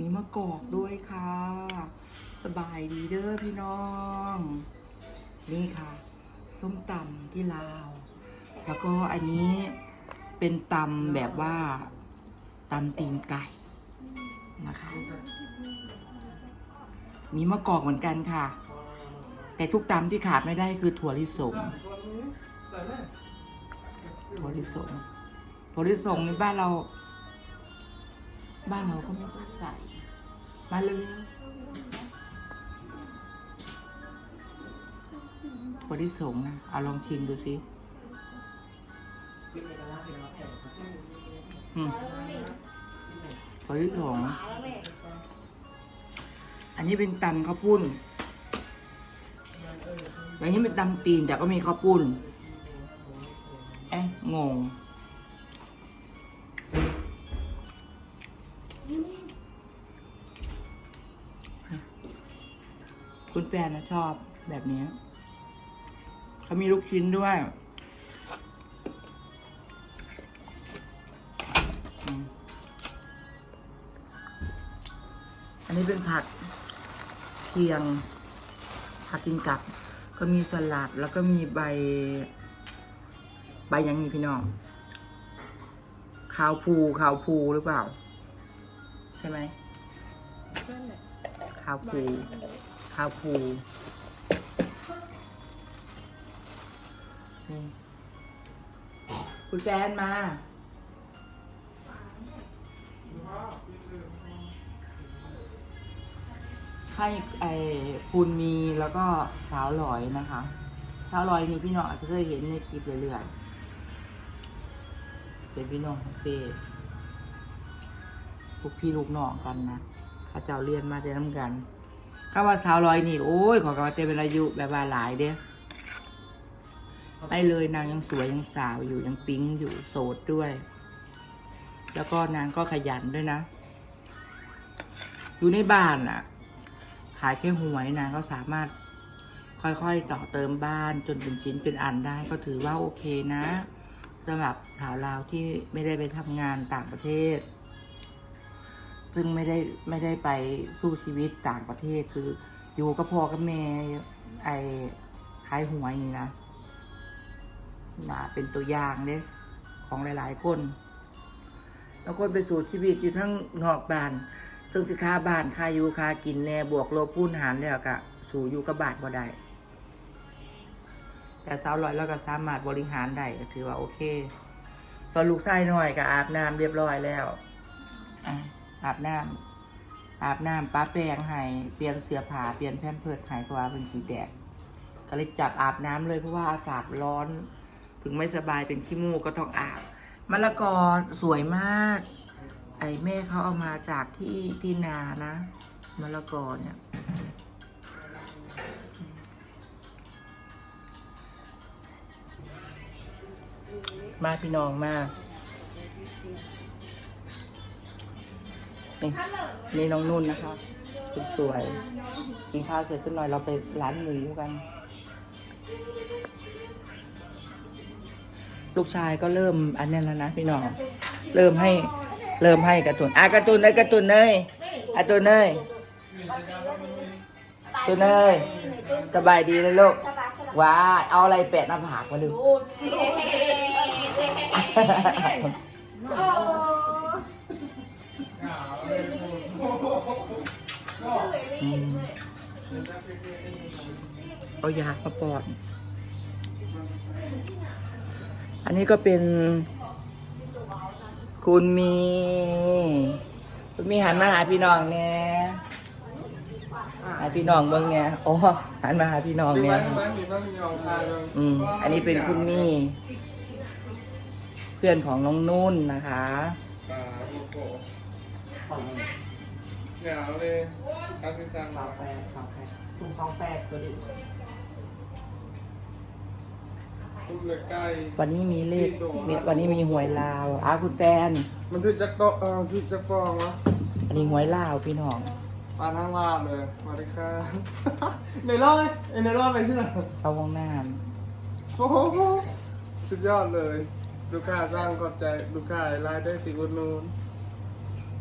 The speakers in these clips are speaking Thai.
มีมะกอกด้วยค่ะ สบายดีเด้อพี่น้อง นี่ค่ะ ส้มตำที่ลาว แล้วก็อันนี้เป็นตำแบบว่าตำตีนไก่นะคะ มีมะกอกเหมือนกันค่ะ แต่ทุกตำที่ขาดไม่ได้คือถั่วลิสงถั่วลิสงถั่วลิสงในบ้านเรา บ้านเราก็ไม่ค่อยใส่ มาเร็วๆถั่วลิสงนะ เอาลองชิมดูสิอืมถั่วลิสงอันนี้เป็นตำข้าวปุ้นอย่างนี้เป็นตำตีนแต่ก็มีข้าวปุ้น เอ๊ะงง คุณแฟนนะชอบแบบนี้ เขามีลูกชิ้นด้วยอันนี้เป็นผัดเคียง ผัดกินกับ ก็มีสลัดแล้วก็มีใบ ใบยังมีพี่น้องขาวภูขาวภูหรือเปล่า ใช่ไหมขาวภูาวภูนี่คุณแจนมาให้ไอ้คุณมีแล้วก็สาวลอยนะคะ สาวลอยนี่พี่น้องอาจจะเคยเห็นในคลิปเรื่อยๆเป็นพี่น้องของเป้พวกพี่ลูกน้องกันนะเข้าเจ้าเรียนมาแต่น้ำกัน ข้าว่าสาวลอยนี่ โอ้ย ขอกำลังเต็มเป็นอายุแบบว่าหลายเด้ไปเลยนางยังสวยยังสาวอยู่ยังปิ๊งอยู่โสดด้วย แล้วก็นางก็ขยันด้วยนะ อยู่ในบ้านอะ ขายแค่หวยนางก็สามารถค่อยๆ ต่อเติมบ้านจนเป็นชิ้นเป็นอันได้ก็ถือว่าโอเคนะสำหรับสาวลาวที่ไม่ได้ไปทำงานต่างประเทศ ซึ่งไม่ได้ไม่ได้ไปสู้ชีวิตต่างประเทศคืออยู่กับพ่อกับแม่ไอ้ขายหวยนี่นะน่าเป็นตัวอย่างเด้ของหลายๆคนแล้วคนไปสู่ชีวิตอยู่ทั้งนอกบ้าน ซึ่งสิค่าบ้านค่าอยู่ค่ากินแน่บวกลบพูนหารแล้วก็สู่อยู่กับบาทบ่ได้แต่สาวลอยแล้วก็สามารถบริหารได้ถือว่าโอเคส่วนลูกชายหน่อยก็อาบน้ำเรียบร้อยแล้วอะ อาบน้ำอาบน้ำป้าแปรงให้เปลี่ยนเสื้อผ้าเปลี่ยนแผ่นเพิดให้เพราะว่าเป็นขี้แดดก็เลยจับอาบน้ำเลยเพราะว่าอากาศร้อน ถึงไม่สบายเป็นขี้มูกก็ต้องอาบมะละกอสวยมาก ไอ้แม่เขาเอามาจากที่ที่นานะมะละกอเนี่ยมาพี่น้องมาก นี่นี่น้องนุ่นนะคะคุณสวยกินข้าวเสร็จสักหน่อยเราไปร้านหมูกัน ลูกชายก็เริ่มอันนี้แล้วนะพี่น้องเริ่มให้เริ่มให้การะตุนอะการะตุนเลยการะตุนเนยอะตุนเนยตุนเนยสบายดีเลยลูกว้าเอาอะไรแปะหน้าผากมาดู เอายามาปอด อันนี้ก็เป็น คุณมี คุณมีหันมาหาพี่น้องเนี่ยหาพี่น้องเบิ่งเนี่ยโอ้หันมาหาพี่น้องเนี่ยอืมอันนี้เป็นคุณมี่ เพื่อนของน้องนุ่นนะคะ เหงาเลยครับพี่ซังสาวแปดสาวแปดทุ่งสองแปดตัวดิทุกเลยใกล้วันนี้มีเลขมีวันนี้มีหวยลาวอ้าคุณแฟน มันถึกจักโตเออถึกจักฟองวะอันนี้หวยลาวพี่น้องปานทั้งลาบเลยสวัสดีค่ะในรอบไหมเอ้ยในรอบไปที่ไหนเอาวงหน้าโอ้โหสุดยอดเลย ลูกค้าสร้างขอบใจ ลูกค้าไลน์ได้สิอุดนูน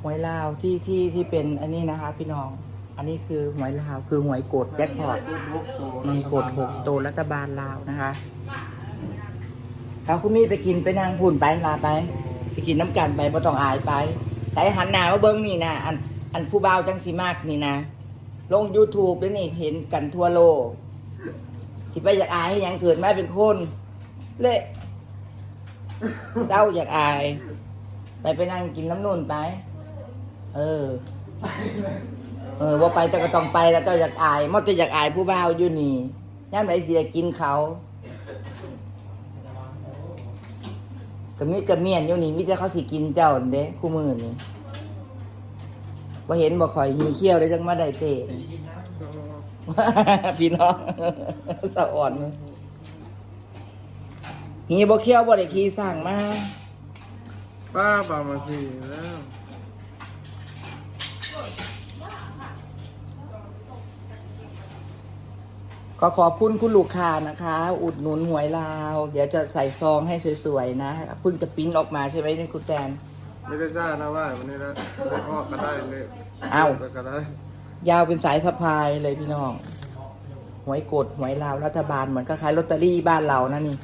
หวยลาวที่ที่ที่เป็นอันนี้นะคะ พี่น้อง อันนี้คือหวยลาวคือหวยกดแจ็คพอตกดหกตัวมันกดหกตัวรัฐบาลลาวนะคะเขาคุณมี่ไปกินไปนางพุ่นไปลาไป ไปกินน้ำกันไปบ่ต้องอายไปใส่หันหน้ามาเบิ้งนี่นะอันอันผู้บ่าวจังสีมากนี่นะลง YouTube ด้วยนี่เห็นกันทั่วโลกที่ไปอยากอายให้ยังเกิดมาเป็นคนเละเจ้าอยากอาย ไปไปนั่งกินน้ำนุ่นไป เออ เออว่าไปเจะก็ต้องไปแล้วเจ้าอยากอายมอจะอยากอายผู้บ่าวอยู่นี่ย่ามไหนเสียกินเขากระมิดกระเมียนอยู่นี่มิจะเขาสิกินเจ้าเด้คู่มือนี่ว่าเห็นบ่ข่อยหีเขี้ยวได้จังมาได้เป้พี่น้องสะอ่อนหีบ่เขี้ยวบ่ได้ขี้สั่งมาป้าปามาสี่แล้ว ก็ขอบคุณคุณลูกค้านะคะ อุดหนุนหวยลาว เดี๋ยวจะใส่ซองให้สวยๆนะเพิ่งจะปริ้นออกมาใช่ไหมนี่คุณแฟน ไม่ได้จ้านะว่าวันนี้นะออกก็ได้เลยเอ้าไปก็ได้ ยาวเป็นสายสะพายเลยพี่น้อง หวยกดหวยลาวรัฐบาลเหมือนก็ขายลอตเตอรี่บ้านเรานะนี่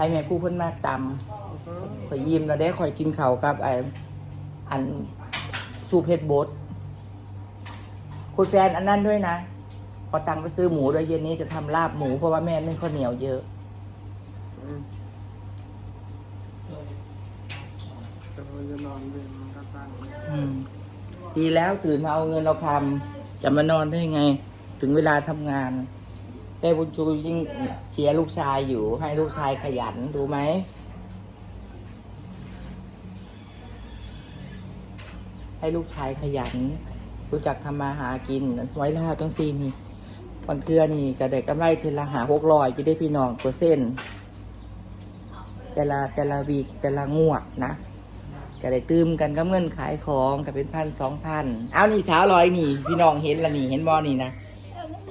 ไปแม่ผู้เพิ่นมากตำข่อยยิ้มแล้วได้ข่อยกินเขาวกับไอ้อันสูเพชรบดคุณแฟนอันนั้นด้วยนะพอตังค์ไปซื้อหมูด้วยเย็นนี้จะทำลาบหมูเพราะว่าแม่นึ่งข้าวเหนียวเยอะอืมแต่พอจะนอนเย็นมันก็สั้นอืมดีแล้วตื่นมาเอาเงินเราคำจะมานอนได้ไง ถึงเวลาทำงาน แม่บุญชูยิ่งเชียร์ลูกชายอยู่ให้ลูกชายขยันดูไหมให้ลูกชายขยัน รู้จักทำมาหากินไว้ล่าตั้งซีนี่บางเครือนี่ก็ได้กกำไรเทละหาหกรอยพี่ได้พี่น้องตัวเส้น แต่ละแต่ละวีกแต่ละงวดนะก็ได้ตื้มกันก็เงินขายของก็เป็นพันสองพัน เอานี่เท้าลอยนี่ พี่น้องเห็นละนี่เห็นบอนี่นะ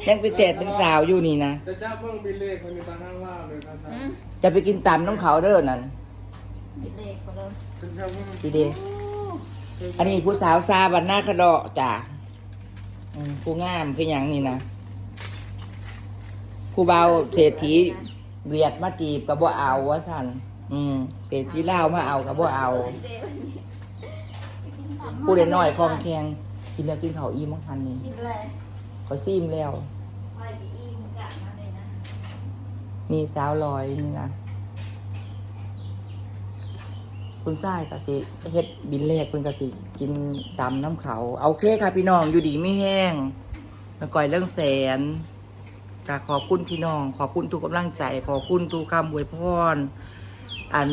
ยังเป็นเศษเป็นสาวอยู่นี่นะจะจ้าเพิ่งบินเลขคนมีตาข้างล่างเลยครับอืมจะไปกินตำน้ำเขาเด้อนั่นเด็กก็เลยเป็นแค่เพิ่งดีเดอันนี้ผู้สาวซาบันหน้าคาดอจ้ะอืมผู้งามคืออย่างนี้นะผู้เบาเศรษฐีเวียดมาจีบกับบ่เอาวะท่านอืมเศรษฐีเล่าวมาเอากับบ่เอาผู้เด็น้อยคลองแขงกินแล้วกินเขาวอิ่มมั้งทันนี่กินเลยเขาซิมแล้วไปอีกกะมาเลยนะนี่สาวลอยนี่นะคุณทรายก็สิเฮ็ดบินเลขเพิ่นก็สิ กินตำน้ำเขาเอาโอเคค่ะพี่น้องอยู่ดีไม่แห้งแล้วก่อยเรื่องแสนก็ขอบคุณพี่น้อง ขอบคุณทุกกำลังใจ ขอบคุณทุกคำอวยพรอัน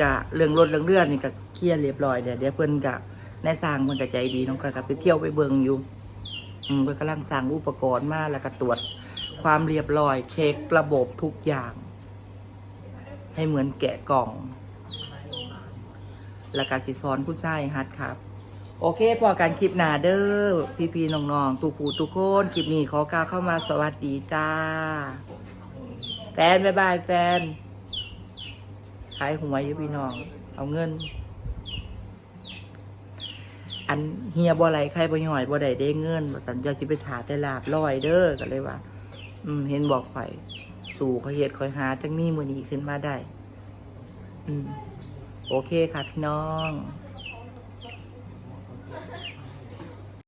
กะเรื่องรถเรื่องเลื่อนนี่ก็เคลียร์เรียบร้อยเดี๋ยวเดี๋ยวเพิ่นกะในสร้างเพิ่นก็ใจดีน้องก็กลับไปเที่ยวไปเบิ่งอยู่ อืมเพิ่นกำลังสร้างอุปกรณ์มาแล้วก็ตรวจความเรียบร้อย เช็คระบบทุกอย่าง ให้เหมือนแกะกล่อง และการสิสอนผู้ชายฮัดครับ โอเคพอการคลิปหนาเด้อพี่พี่ๆน้องๆทุกผู้ทุกคนคลิปนี้ขอกล่าวเข้ามาสวัสดีจ้า แฟนบ๊ายบายแฟนขายหวยอยู่พี่น้อง เอาเงิน อัน เฮียบ่ไหลใครบ่ย่อยบ่ได้ได้เงินบ่สันจะสิไปถาแต่ลาบลอยเด้อก็เลยว่า อืม เห็นบอกข่อย สู่เขาเฮ็ดข่อยหาจังมีมือนี้ขึ้นมาได้ อืม โอเคค่ะพี่น้อง